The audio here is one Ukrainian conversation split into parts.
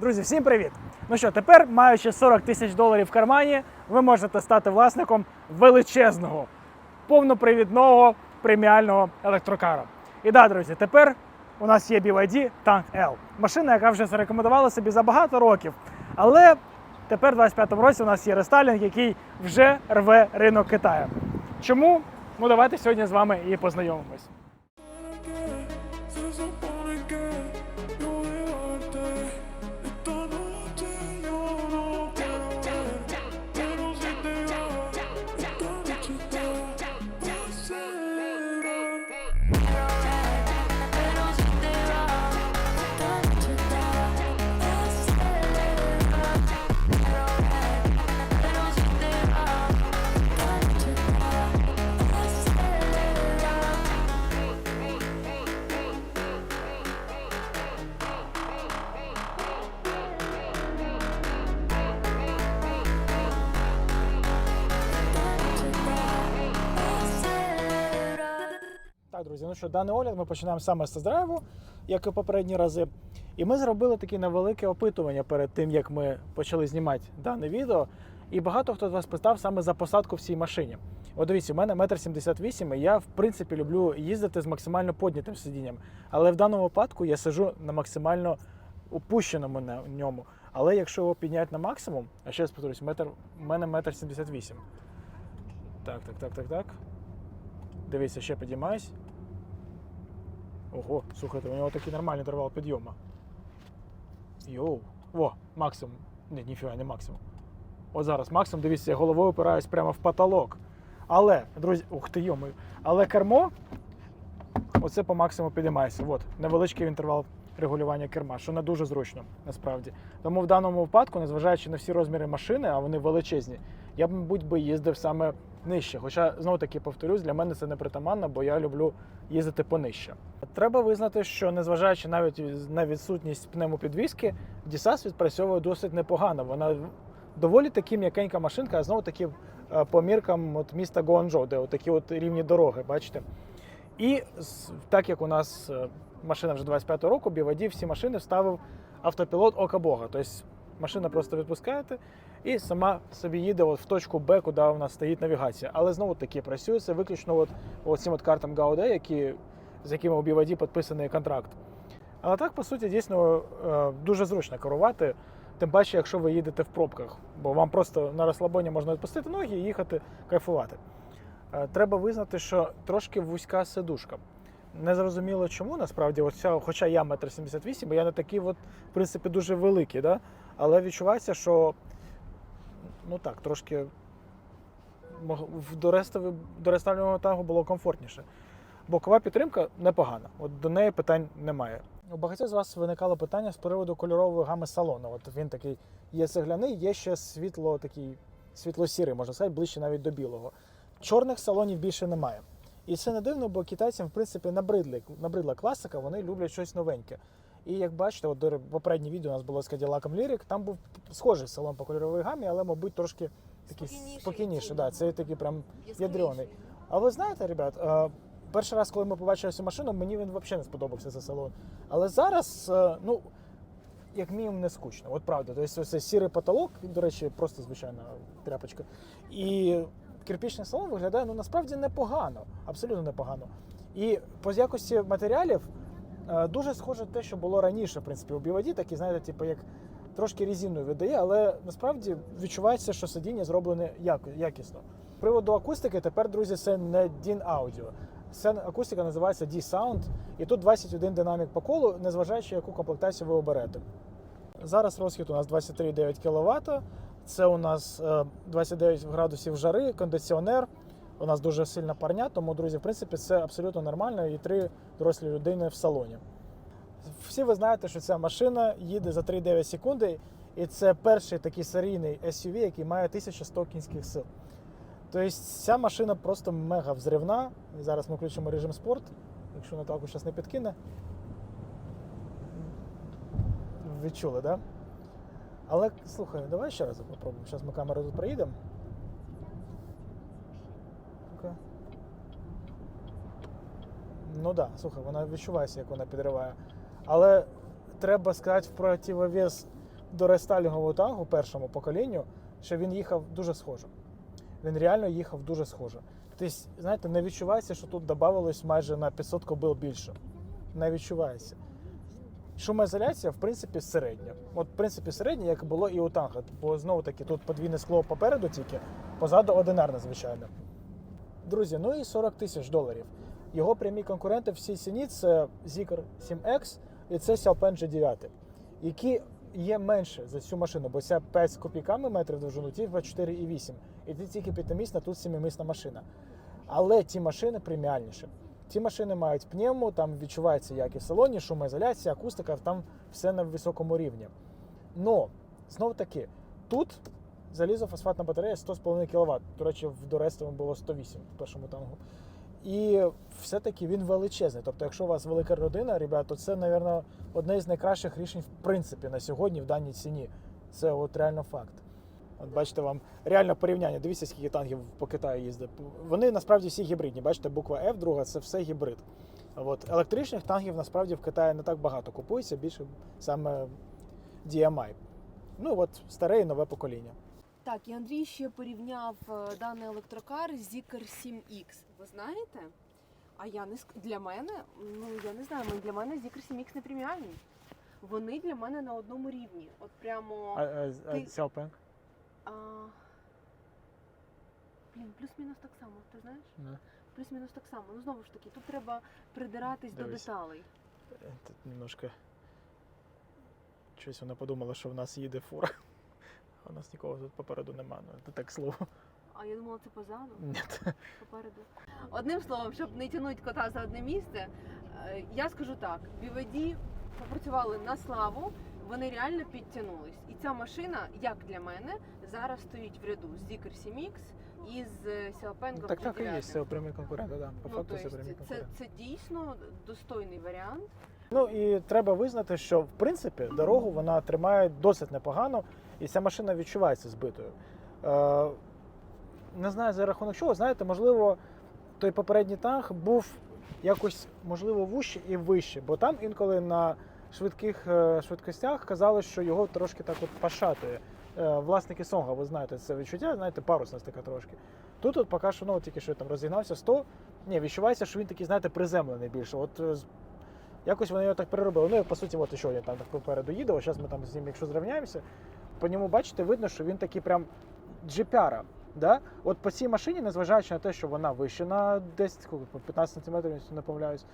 Друзі, всім привіт! Ну що, тепер, маючи 40 тисяч доларів в кармані, ви можете стати власником величезного, повнопривідного преміального електрокара. І да, друзі, тепер у нас є BYD Tank L. Машина, яка вже зарекомендувала собі за багато років. Але тепер, в 25-му році, у нас є рестайлінг, який вже рве ринок Китаю. Чому? Ну давайте сьогодні з вами і познайомимось. Що, даний огляд ми починаємо саме з тест-драйву, як і попередні рази. І ми зробили таке невелике опитування перед тим, як ми почали знімати дане відео. І багато хто з вас питав саме за посадку в цій машині. От дивіться, у мене 1,78 м, і я в принципі люблю їздити з максимально піднятим сидінням. Але в даному випадку я сижу на максимально опущеному на ньому. Але якщо його підняти на максимум, а ще раз повторюсь, метр, у мене 1,78 м. Так, так, так, так, так. Дивіться, ще підіймаюсь. Ого, слухайте, у нього такий нормальний інтервал підйому. Йоу. О, максимум. Ні, ніфіга, не максимум. От зараз максимум, дивіться, я головою опираюсь прямо в потолок. Але, друзі, ух ти йомою. Але кермо, оце по максимуму підіймається. От, невеличкий інтервал регулювання керма, що не дуже зручно, насправді. Тому в даному випадку, незважаючи на всі розміри машини, а вони величезні, я б, мабуть, би їздив саме нижче. Хоча, знову таки повторюсь, для мене це не притаманно, бо я люблю їздити понижче. Треба визнати, що незважаючи навіть на відсутність пневмопідвіски, DSAS відпрацьовує досить непогано. Вона доволі таки м'якенька машинка, а знову таки е, по міркам от міста Гуанчжоу, де такі от рівні дороги, бачите. І так як у нас е, машина вже 25 року, BYD всі машини вставив автопілот ока Бога. Тобто машина просто відпускаєте і сама собі їде от в точку Б, куди у нас стоїть навігація. Але знову таки працює це виключно от, от цим от картам Gaude, які, з якими у BYD підписаний контракт. Але так, по суті, дійсно е, дуже зручно керувати, тим паче, якщо ви їдете в пробках, бо вам просто на розслабоні можна відпустити ноги і їхати кайфувати. Е, Треба визнати, що трошки вузька сидушка. Незрозуміло чому, насправді, от хоча я 1,78 м, бо я не такий, от, в принципі, дуже великий, да? Але відчувається, що ну так, трошки до рестові- тангу було комфортніше. Бокова підтримка непогана, от до неї питань немає. У багатьох з вас виникало питання з приводу кольорової гами салону. От він такий є цегляний, є ще світло, такий світло-сірий, можна сказати, ближче навіть до білого. Чорних салонів більше немає. І це не дивно, бо китайцям, в принципі, набридли, набридла класика, вони люблять щось новеньке. І як бачите, от до попереднє відео у нас було з Cadillac Lyric, там був схожий салон по кольоровій гамі, але, мабуть, трошки такий Спокійніший, спокійніший. Да, це такий прям ядрений. А ви знаєте, ребят, е, перший раз, коли ми побачили цю машину, мені він взагалі не сподобався цей салон. Але зараз, е, ну, як мінімум, не скучно. От правда. Тобто цей сірий потолок, він, до речі, просто звичайна тряпочка. І кирпічний салон виглядає ну, насправді непогано, абсолютно непогано. І по якості матеріалів дуже схоже те, що було раніше, в принципі, у BYD, такі, знаєте, типу, як трошки резиною видає, але насправді відчувається, що сидіння зроблене якісно. Приводу акустики, тепер, друзі, це не DIN Audio. Це акустика називається D-Sound, і тут 21 динамік по колу, незважаючи, яку комплектацію ви оберете. Зараз розхід у нас 23,9 кВт. Це у нас е, 29 градусів жари, кондиціонер. У нас дуже сильна парня, тому, друзі, в принципі, це абсолютно нормально і три дорослі людини в салоні. Всі ви знаєте, що ця машина їде за 3,9 секунди, і це перший такий серійний SUV, який має 1100 кінських сил. Тобто ця машина просто мега взривна. Зараз ми включимо режим спорт, якщо Наталку зараз не підкине. Відчули, так? Да? Але слухай, давай ще раз попробуємо. Зараз ми камеру тут проїдемо. Ну да, слухай, вона відчувається, як вона підриває. Але треба сказати в противовес до рестайлінгового тангу першому поколінню, що він їхав дуже схоже. Він реально їхав дуже схоже. Тобто, знаєте, не відчувається, що тут додавалось майже на 500 кобил більше. Не відчувається. Шумоізоляція, в принципі, середня. От, в принципі, середня, як було і у танка. Бо знову таки тут подвійне скло попереду тільки, позаду одинарне, звичайно. Друзі, ну і 40 тисяч доларів. Його прямі конкуренти в цій ціні це Zikr 7X і це Xiaopan G9, які є менше за цю машину, бо ця 5 з копійками метрів довжину, ті 24,8. І це тільки п'ятимісна, тут сімимісна машина. Але ті машини преміальніші. Ті машини мають пневму, там відчувається як і в салоні, шумоізоляція, акустика, там все на високому рівні. Но, знов таки, тут залізофосфатна батарея 100,5 кВт. До речі, в Дорестовому було 108 в першому тангу. І все-таки він величезний. Тобто, якщо у вас велика родина, ребят, то це, мабуть, одне з найкращих рішень в принципі на сьогодні в даній ціні. Це от реально факт. От бачите, вам реально порівняння. Дивіться, скільки танків по Китаю їздить. Вони насправді всі гібридні. Бачите, буква F, друга це все гібрид. От електричних танків насправді в Китаї не так багато купується, більше саме DMI. Ну от старе і нове покоління. Так, і Андрій ще порівняв е, даний електрокар з Zikr 7X. Ви знаєте? А я не ск- для мене, ну я не знаю, для мене Zikr 7X не преміальний. Вони для мене на одному рівні. От прямо. А, а, Ти-? А... Блін, плюс-мінус так само, ти знаєш? Ну, Плюс-мінус так само. Ну знову ж таки, тут треба придиратись до деталей. е, Тут немножко. Щось вона подумала, що в нас їде фура. А у нас нікого тут попереду нема. Ну, це так слово. А я думала, це позаду, Ні. попереду. Одним словом, щоб не тягнути кота за одне місце, е, я скажу так: BVD попрацювали на славу, вони реально підтягнулись. І ця машина, як для мене, зараз стоїть в ряду з Zikr 7X і з Xiaopan Так так і є, це прямі конкуренти, да. По Ну, факту це прямі есть, це, це дійсно достойний варіант. Ну і треба визнати, що в принципі дорогу вона тримає досить непогано, і ця машина відчувається збитою. Е, не знаю за рахунок чого, знаєте, можливо, той попередній танк був якось можливо вужче і вище, бо там інколи на швидких е, швидкостях казали, що його трошки так от пошатує. Е, власники Сонга, ви знаєте, це відчуття, знаєте, парусність така трошки. Тут от поки що, ну, тільки що я там розігнався 100, ні, відчувається, що він такий, знаєте, приземлений більше. От Якось вони його так переробили. Ну і по суті, от що я там так попереду їде. Зараз ми там з ним, якщо зрівняємося, по ньому бачите, видно, що він такий прям джипяра. Да? От по цій машині, незважаючи на те, що вона вище на 10, скільки, по 15 см, якщо не помиляюсь,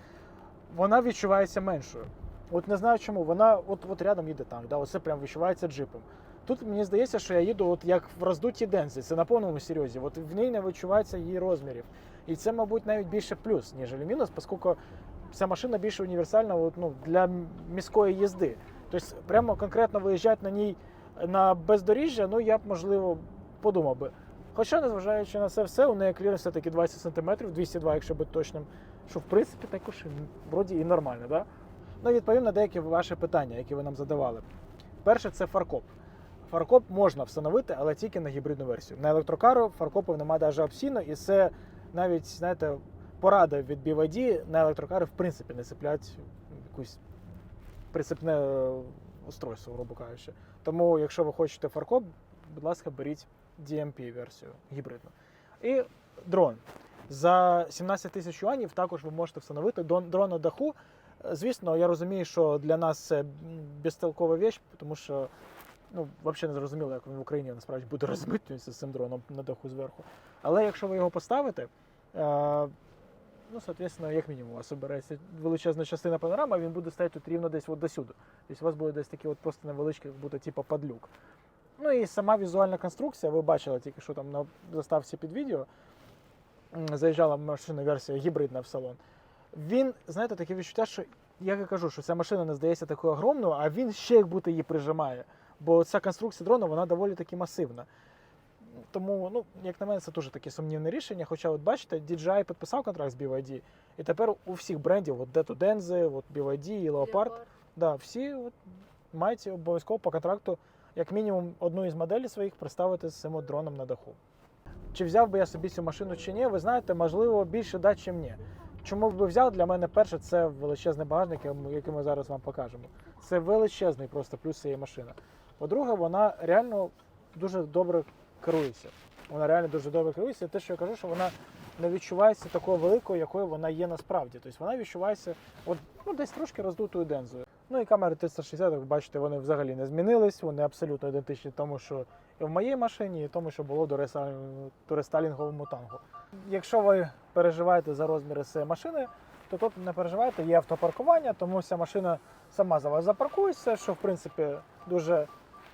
вона відчувається меншою. От не знаю чому, вона от, от рядом їде танк, да? оце прям відчувається джипом. Тут мені здається, що я їду от як в роздутій дензі, це на повному серйозі. От в ній не відчувається її розмірів. І це, мабуть, навіть більше плюс, ніж мінус, оскільки ця машина більше універсальна от, ну, для міської їзди. Тобто, прямо конкретно виїжджати на ній на бездоріжжя, ну я б можливо подумав би. Хоча, незважаючи на це все, у неї кліренс все-таки 20 см, 202, якщо бути точним, що в принципі також вроді і нормально, да? Ну, відповім на деякі ваші питання, які ви нам задавали. Перше, це фаркоп. Фаркоп можна встановити, але тільки на гібридну версію. На електрокару фаркопів немає навіть опційно, і це навіть, знаєте, порада від BYD на електрокари в принципі не цеплять якусь прицепне е, устройство, грубо кажучи. Тому, якщо ви хочете фаркоп, будь ласка, беріть DMP-версію гібридну. І дрон. За 17 тисяч юанів також ви можете встановити дрон на даху. Звісно, я розумію, що для нас це безтолкова вещь, тому що ну, взагалі не зрозуміло, як він в Україні насправді буде розмитнюватися з цим дроном на даху зверху. Але якщо ви його поставите, е, ну, соответственно, як мінімум, у вас обереться величезна частина панорами, він буде стояти тут рівно десь от досюди. Тобто у вас буде десь такий от просто невеличкий, як буде типу падлюк. Ну і сама візуальна конструкція, ви бачили тільки що там на заставці під відео. Заїжджала машина версія гібридна в салон. Він, знаєте, таке відчуття, що як я кажу, що ця машина не здається такою огромною, а він ще як будто її прижимає. Бо ця конструкція дрона вона доволі таки масивна. Тому, ну, як на мене, це дуже таке сумнівне рішення. Хоча, от бачите, DJI підписав контракт з BYD, і тепер у всіх брендів, от Deto Denze, от BYD і Leopard, да, всі от, мають обов'язково по контракту, як мінімум, одну із моделей своїх представити з цим дроном на даху. Чи взяв би я собі цю машину чи ні, ви знаєте, можливо, більше да, чим ні. Чому б взяв? Для мене перше це величезний багажник, який ми зараз вам покажемо. Це величезний просто плюс цієї машини. По-друге, вона реально дуже добре керується. Вона реально дуже добре керується. Те, що я кажу, що вона не відчувається такою великою, якою вона є насправді. Тобто вона відчувається от, ну, десь трошки роздутою дензою. Ну і камери 360, як бачите, вони взагалі не змінились, вони абсолютно ідентичні тому, що і в моїй машині, і тому, що було до, рестайлінг- до рестайлінговому тангу. Якщо ви переживаєте за розміри цієї машини, то тут не переживайте, є автопаркування, тому ця машина сама за вас запаркується, що в принципі дуже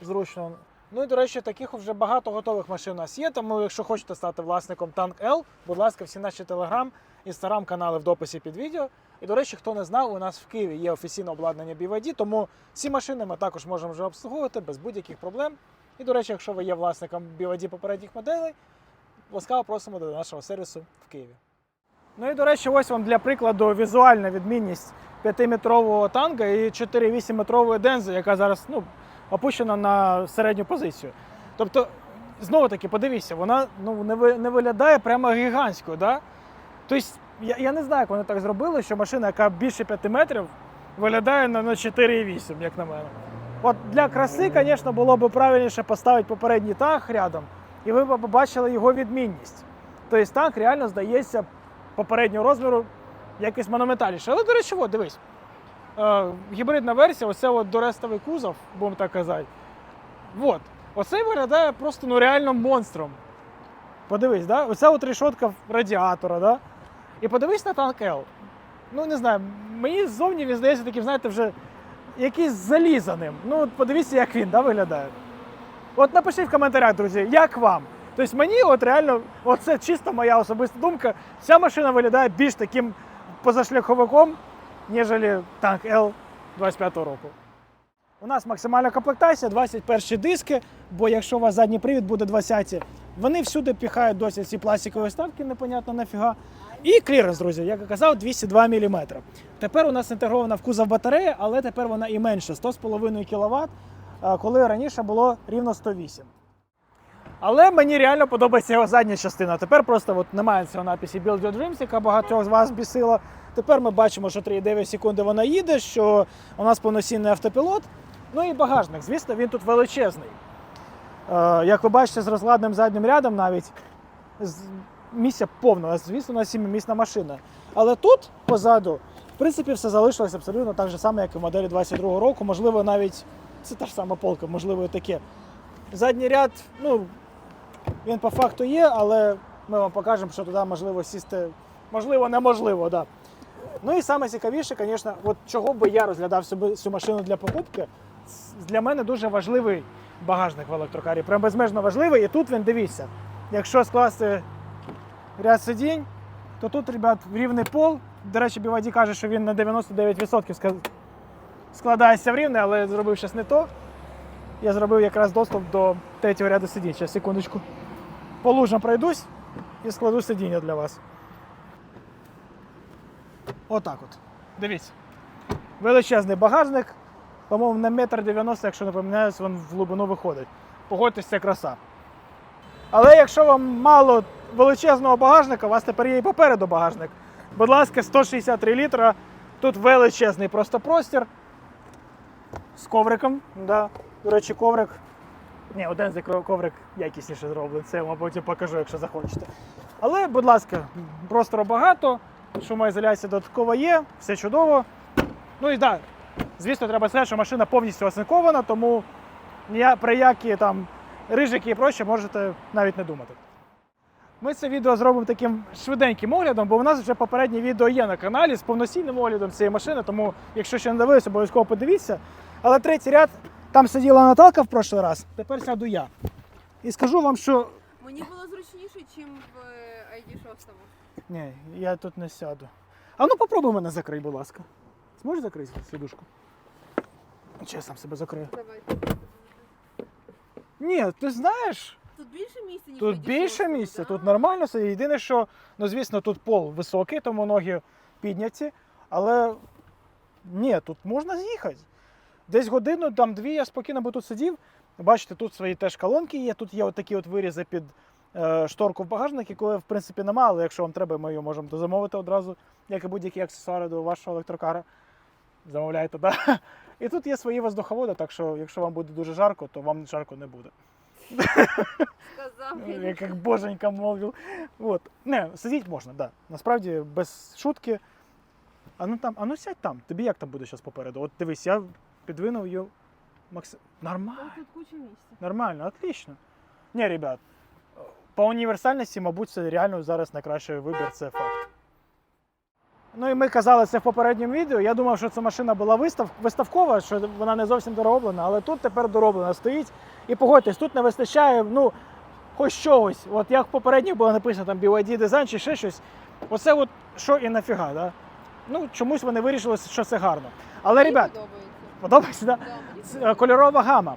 зручно. Ну і до речі, таких вже багато готових машин у нас є. Тому, якщо хочете стати власником Tank L, будь ласка, всі наші телеграм, інстаграм канали в дописі під відео. І до речі, хто не знав, у нас в Києві є офіційне обладнання BYD, тому ці машини ми також можемо вже обслуговувати без будь-яких проблем. І до речі, якщо ви є власником BYD попередніх моделей, ласкаво просимо до нашого сервісу в Києві. Ну і до речі, ось вам для прикладу візуальна відмінність 5-метрового танка і 4-8-метрової дензи, яка зараз ну, опущена на середню позицію. Тобто, знову таки, подивіться, вона ну, не, ви- не виглядає прямо гігантською. Да? Тобто, я, я не знаю, як вони так зробили, що машина, яка більше 5 метрів, виглядає на, на 4,8, як на мене. От для краси, звісно, було б правильніше поставити попередній танк рядом, і ви б побачили його відмінність. Тобто танк реально здається попереднього розміру якось монументальніше. Але, до речі, от, дивись. Е, гібридна версія, оце от дорестовий кузов, будемо так казати. От. Оце виглядає просто ну, реально монстром. Подивись, да? оце от решетка радіатора, да? І подивись на танк L. Ну, не знаю, мені ззовні він здається таким, знаєте, вже якийсь залізаним. Ну, от подивіться, як він да, виглядає. От напишіть в коментарях, друзі, як вам? Тобто мені от реально, от це чисто моя особиста думка, ця машина виглядає більш таким позашляховиком, ніж танк L 25 року. У нас максимальна комплектація, 21 диски, бо якщо у вас задній привід буде 20, вони всюди піхають досі ці пластикові вставки, непонятно нафіга. І кліренс, друзі, як я казав, 202 мм. Тепер у нас інтегрована в кузов батарея, але тепер вона і менше 100,5 кВт, коли раніше було рівно 108. Але мені реально подобається його задня частина. Тепер просто от немає цього написі Build Your Dreams, яка багатьох з вас бісила. Тепер ми бачимо, що 3,9 секунди вона їде, що у нас повноцінний автопілот. Ну і багажник, звісно, він тут величезний. Е, як ви бачите, з розкладним заднім рядом навіть місця повно, звісно, на 7-місна машина. Але тут позаду, в принципі, все залишилось абсолютно так же само, як і в моделі 22 року. Можливо, навіть це та ж сама полка, можливо, і таке. Задній ряд, ну, він по факту є, але ми вам покажемо, що туди можливо сісти. Можливо, неможливо, так. Да. Ну і саме цікавіше, звісно, от чого би я розглядав цю, машину для покупки, для мене дуже важливий багажник в електрокарі. Прям безмежно важливий. І тут він дивіться. Якщо скласти ряд сидінь, то тут, ребят, рівний пол. До речі, BYD каже, що він на 99% складається в рівне, але зробив щось не то. Я зробив якраз доступ до третього ряду сидінь. Зараз, секундочку. По лужам пройдусь і складу сидіння для вас. Отак от. Дивіться. Величезний багажник. По-моєму, на метр 90, якщо не помиляюсь, він в глибину виходить. Погодьтесь, це краса. Але якщо вам мало величезного багажника, у вас тепер є і попереду багажник. Будь ласка, 163 літра. Тут величезний просто простір з ковриком. Да. До речі, коврик. Ні, один з коврик якісніше зроблений. Це я вам потім покажу, якщо захочете. Але, будь ласка, простору багато, шумоізоляція додаткова є, все чудово. Ну і так, звісно, треба сказати, що машина повністю оцинкована, тому про які там рижики і проще можете навіть не думати. Ми це відео зробимо таким швиденьким оглядом, бо у нас вже попереднє відео є на каналі з повноцінним оглядом цієї машини, тому якщо ще не дивилися, обов'язково подивіться. Але третій ряд, там сиділа Наталка в прошлий раз, тепер сяду я. І скажу вам, що. Мені було зручніше, ніж в е, ID 6. Ні, я тут не сяду. А ну попробуй мене закрий, будь ласка. Зможеш закрити сидушку? Чи я сам себе закрию? Давай. Ні, ти знаєш, Тут більше місця, ніж тут більше місця, тут нормально все. Єдине, що, ну звісно, тут пол високий, тому ноги підняті. Але ні, тут можна з'їхати. Десь годину, там дві я спокійно би тут сидів. Бачите, тут свої теж колонки є. Тут є такі от вирізи під шторку в багажник, якої в принципі немає, але якщо вам треба, ми її можемо дозамовити одразу, як і будь-які аксесуари до вашого електрокара. Замовляйте, да? І тут є свої воздуховоди, так що якщо вам буде дуже жарко, то вам жарко не буде. Сказав Ну, як боженька мовив. От. Не, сидіть можна, да. Насправді без шутки. А ну там, а ну сядь там. Тобі як там буде зараз попереду? От дивись, я підвинув її максим. Нормально. Тут куча місця. Нормально, отлично. Ні, ребят, по універсальності, мабуть, це реально зараз найкращий вибір, це факт. Ну і ми казали це в попередньому відео. Я думав, що ця машина була вистав... виставкова, що вона не зовсім дороблена, але тут тепер дороблена стоїть. І погодьтесь, тут не вистачає, ну, хоч чогось. От як в попередніх було написано там BYD дизайн чи ще щось. Оце от що і нафіга, да? Ну, чомусь вони вирішили, що це гарно. Але, ребят, подобається. подобається, да? Да, е, кольорова гама.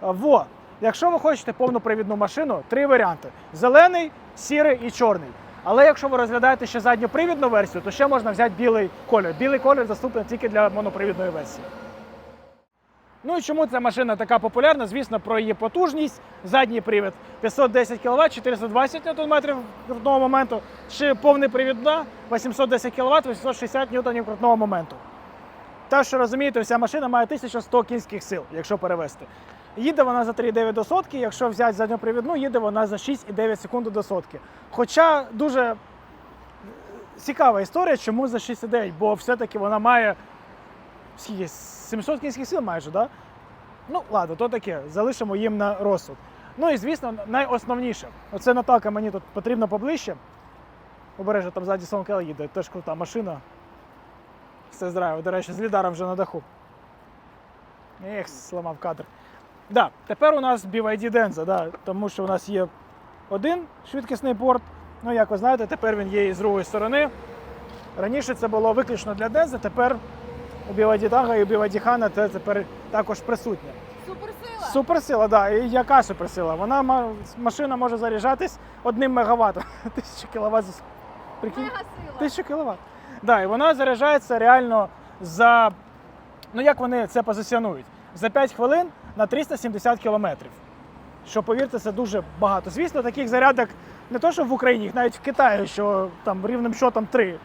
Во. Якщо ви хочете повнопривідну машину, три варіанти: зелений, сірий і чорний. Але якщо ви розглядаєте ще задньопривідну версію, то ще можна взяти білий колір. Білий колір доступний тільки для монопривідної версії. Ну і чому ця машина така популярна? Звісно, про її потужність. Задній привід 510 кВт, 420 Нм крутного моменту, чи повний привідна 810 кВт, 860 Ньютонів крутного моменту. Та, що розумієте, вся машина має 1100 кінських сил, якщо перевести. Їде вона за 3,9 до сотки, якщо взяти задньопривідну, їде вона за 6,9 секунд до сотки. Хоча дуже цікава історія, чому за 6,9, бо все-таки вона має скільки, 700 кінських сил майже, да? Ну, ладно, то таке, залишимо їм на розсуд. Ну і звісно, найосновніше. Оце Наталка мені тут потрібно поближче. Обережно там ззаді Сонкел їде, теж крута машина. Все здраво, до речі, з лідаром вже на даху. Ех, зламав кадр. Да, тепер у нас BYD Denza, да, тому що у нас є один швидкісний порт. Ну, як ви знаєте, тепер він є і з другої сторони. Раніше це було виключно для Denza, тепер у BYD Tango і у BYD Hana це тепер також присутнє. Суперсила. Суперсила, да. І яка суперсила? Вона машина може заряджатись одним мегаваттом. 1000 кВт. Прикинь? Мега сила. 1000 кВт. Да, і вона заряджається реально за. Ну як вони це позиціонують? За 5 хвилин на 370 кілометрів. Що, повірте, це дуже багато. Звісно, таких зарядок не то, що в Україні, їх навіть в Китаї, що там рівним счетом 3.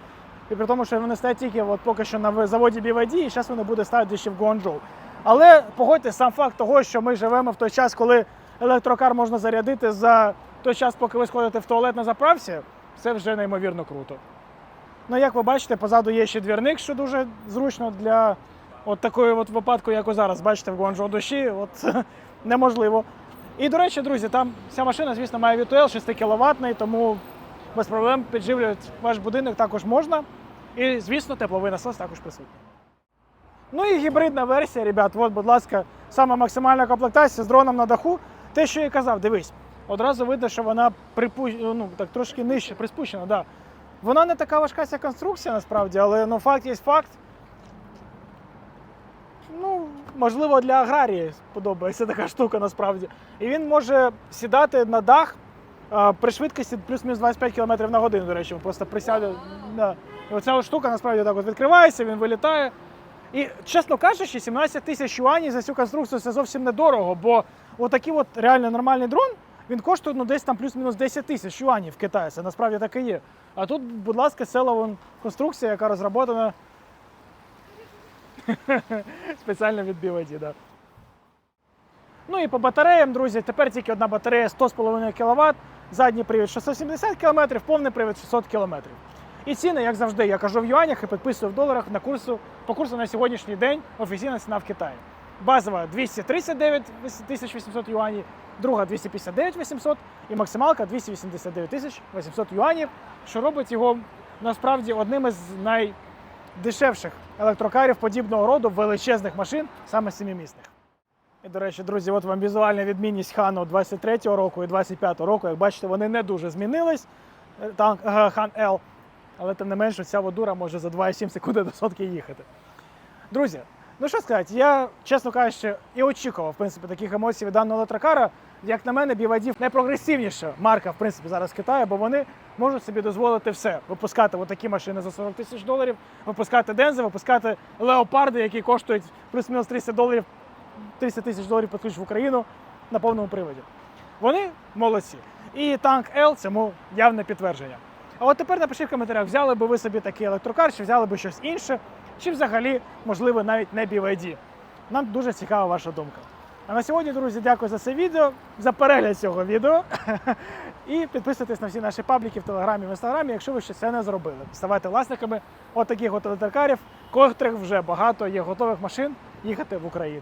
І при тому, що вони стоять тільки от поки що на заводі BYD, і зараз вони будуть ставити ще в Гуанчжоу. Але погодьте, сам факт того, що ми живемо в той час, коли електрокар можна зарядити за той час, поки ви сходите в туалет на заправці, це вже неймовірно круто. Ну, як ви бачите, позаду є ще двірник, що дуже зручно для от такої от випадку, як зараз бачите в Гуанчжоу дощі, от неможливо. І, до речі, друзі, там ця машина, звісно, має V2L 6 кВт, тому без проблем підживлювати ваш будинок також можна. І, звісно, тепловий насос також присутній. Ну і гібридна версія, ребят, от, будь ласка, сама максимальна комплектація з дроном на даху. Те, що я казав, дивись, одразу видно, що вона припу... ну, так, трошки нижче, приспущена. Да. Вона не така важка ця конструкція насправді, але ну, факт є факт. Ну, можливо, для аграрії подобається така штука насправді. І він може сідати на дах при швидкості плюс-мінус 25 км на годину, до речі, просто присяде. Да. І оця штука насправді так от відкривається, він вилітає. І, чесно кажучи, 17 тисяч юанів за цю конструкцію це зовсім недорого, бо отакий от реально нормальний дрон, він коштує ну, десь там плюс-мінус 10 тисяч юанів в Китаї. Це насправді так і є. А тут, будь ласка, ціла вон конструкція, яка розроблена спеціально від BYD. Да. Ну і по батареям, друзі, тепер тільки одна батарея 100,5 кВт, задній привід 670 км, повний привід 600 км. І ціни, як завжди, я кажу в юанях і підписую в доларах на курсу, по курсу на сьогоднішній день офіційна ціна в Китаї. Базова 239 800 юанів, друга 259 800 і максималка 289 800 юанів, що робить його насправді одним із найдешевших електрокарів подібного роду величезних машин, саме сімімісних. І, до речі, друзі, от вам візуальна відмінність Хану 23-го року і 25-го року. Як бачите, вони не дуже змінились. Е, Танк е, Хан Л. Але тим не менше, ця водура може за 2,7 секунди до сотки їхати. Друзі, ну що сказати, я, чесно кажучи, і очікував в принципі, таких емоцій від даного електрокара. Як на мене, BYD найпрогресивніша марка в принципі, зараз в Китаї, бо вони можуть собі дозволити все. Випускати такі машини за 40 тисяч доларів, випускати дензи, випускати леопарди, які коштують плюс-мінус 30 доларів 30 тисяч доларів під ключ в Україну на повному приводі. Вони молодці. І танк L цьому явне підтвердження. А от тепер напишіть в коментарях, взяли би ви собі такий електрокар, чи взяли би щось інше, чи взагалі, можливо, навіть не BYD. Нам дуже цікава ваша думка. А на сьогодні, друзі, дякую за це відео, за перегляд цього відео. І підписуйтесь на всі наші пабліки в Телеграмі в Інстаграмі, якщо ви ще це не зробили. Ставайте власниками отаких от електрокарів, котрих вже багато є готових машин їхати в Україну.